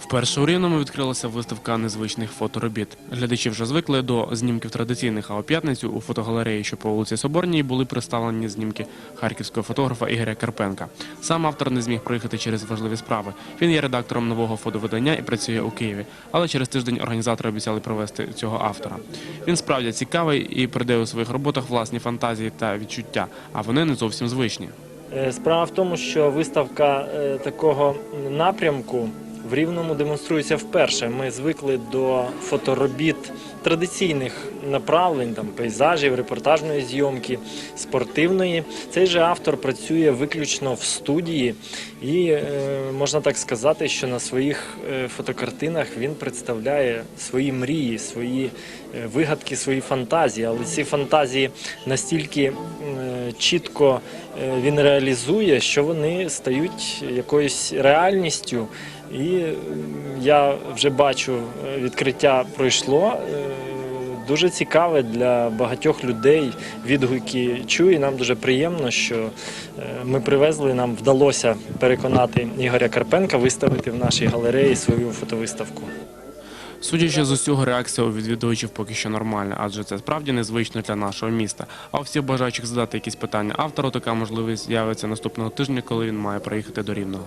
Вперше у Рівному відкрилася виставка незвичних фоторобіт. Глядачі вже звикли до знімків традиційних, а у п'ятницю у фотогалереї, що по вулиці Соборній, були представлені знімки харківського фотографа Ігоря Карпенка. Сам автор не зміг проїхати через важливі справи. Він є редактором нового фотовидання і працює у Києві. Але через тиждень організатори обіцяли провести цього автора. Він справді цікавий і передає у своїх роботах власні фантазії та відчуття, а вони не зовсім звичні. Е, Справа в тому, що виставка е, такого напрямку в Рівному демонструється вперше. Ми звикли до фоторобіт традиційних направлень, там пейзажів, репортажної зйомки, спортивної. Цей же автор працює виключно в студії, і е, можна так сказати, що на своїх е, фотокартинах він представляє свої мрії, свої е, вигадки, свої фантазії. Але ці фантазії настільки чітко е, він реалізує, що вони стають якоюсь реальністю. І я вже бачу, е, відкриття пройшло. е, Дуже цікаве для багатьох людей. Відгуки чую. Нам дуже приємно, що ми привезли. Нам вдалося переконати Ігоря Карпенка виставити в нашій галереї свою фотовиставку. Судячи з усього, реакція у відвідувачів поки що нормальна, адже це справді незвично для нашого міста. А у всіх бажаючих задати якісь питання автору, така можливість з'явиться наступного тижня, коли він має приїхати до Рівного.